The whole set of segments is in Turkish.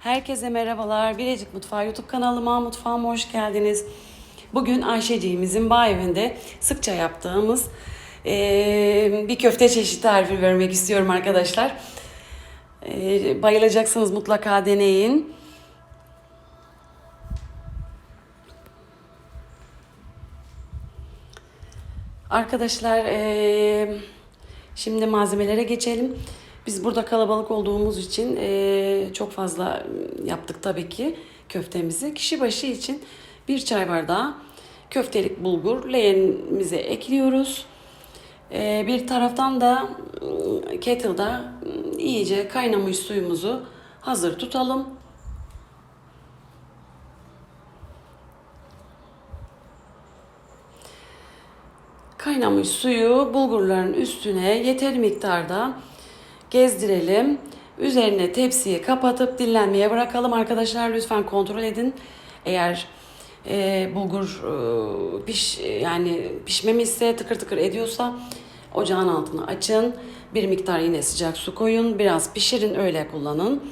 Herkese merhabalar. Birecik Mutfağı YouTube kanalıma, mutfağıma hoş geldiniz. Bugün Ayşeciğimizin bağ evinde sıkça yaptığımız eee, bir köfte çeşidi tarifi vermek istiyorum arkadaşlar. Eee, bayılacaksınız mutlaka deneyin. Arkadaşlar eee, şimdi malzemelere geçelim. Biz burada kalabalık olduğumuz için eee, çok fazla yaptık tabii ki köftemizi. Kişi başı için bir çay bardağı köftelik bulgur leğenimize ekliyoruz. Eee, bir taraftan da ım, kettle'da ım, iyice kaynamış suyumuzu hazır tutalım. Kaynamış suyu bulgurların üstüne yeterli miktarda gezdirelim. Üzerine tepsiyi kapatıp dinlenmeye bırakalım. Arkadaşlar lütfen kontrol edin. Eğer e, bulgur e, piş yani pişmemişse tıkır tıkır ediyorsa ocağın altını açın. Bir miktar yine sıcak su koyun. Biraz pişirin öyle kullanın.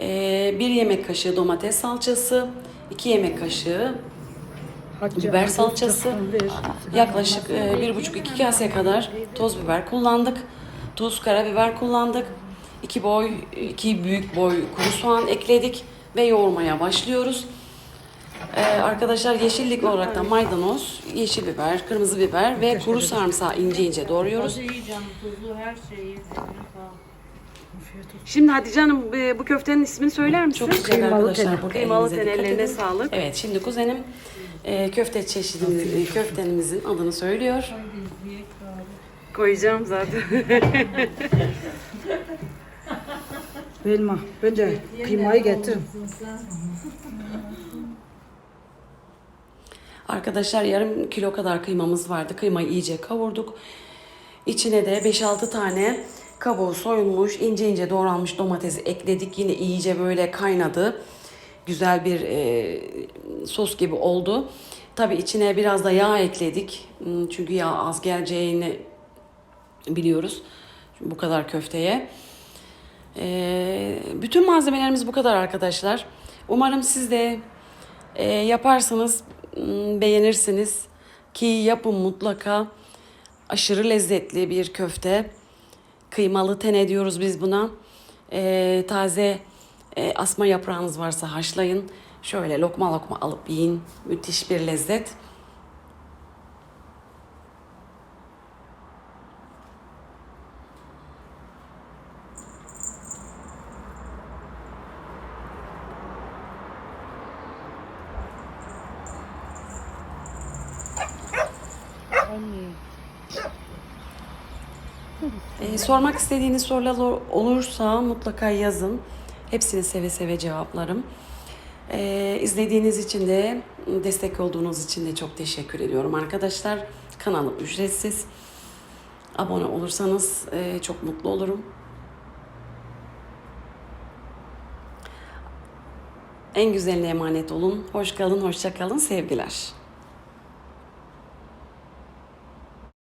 E, bir yemek kaşığı domates salçası, iki yemek kaşığı biber salçası, yaklaşık e, bir buçuk iki kase kadar toz biber kullandık. Tuz, karabiber kullandık. İki boy, iki büyük boy kuru soğan ekledik ve yoğurmaya başlıyoruz. E, arkadaşlar yeşillik olarak da maydanoz, yeşil biber, kırmızı biber ve kuru sarımsağı ince ince doğruyoruz. Şimdi Hatice Hanım e, bu köftenin ismini söyler misin? Çok güzel Kıymalı arkadaşlar. Burada Kıymalı elinize dikkat edin. sağlık. Evet şimdi kuzenim e, köfte çeşidimiz, e, köftemizin adını söylüyor. Koyacağım zaten. Belma. Ben de kıymayı getiririm. Arkadaşlar yarım kilo kadar kıymamız vardı. Kıymayı iyice kavurduk. İçine de 5-6 tane kabuğu soyulmuş, ince ince doğranmış domatesi ekledik. Yine iyice böyle kaynadı. Güzel bir e, sos gibi oldu. Tabi içine biraz da yağ ekledik. Hmm, Çünkü yağ az geleceğini biliyoruz. Bu kadar köfteye. Ee, bütün malzemelerimiz bu kadar arkadaşlar. Umarım siz de e, yaparsanız m, beğenirsiniz. Ki yapın mutlaka. Aşırı lezzetli bir köfte. Kıymalı tene diyoruz biz buna. Ee, taze e, asma yaprağınız varsa haşlayın. Şöyle lokma lokma alıp yiyin. Müthiş bir lezzet. Ee, sormak istediğiniz sorular ol- olursa mutlaka yazın. Hepsini seve seve cevaplarım. Ee, izlediğiniz için de, destek olduğunuz için de çok teşekkür ediyorum arkadaşlar. Kanalım ücretsiz. Abone olursanız e, çok mutlu olurum. En güzeline emanet olun. Hoş kalın, hoşça kalın. Sevgiler.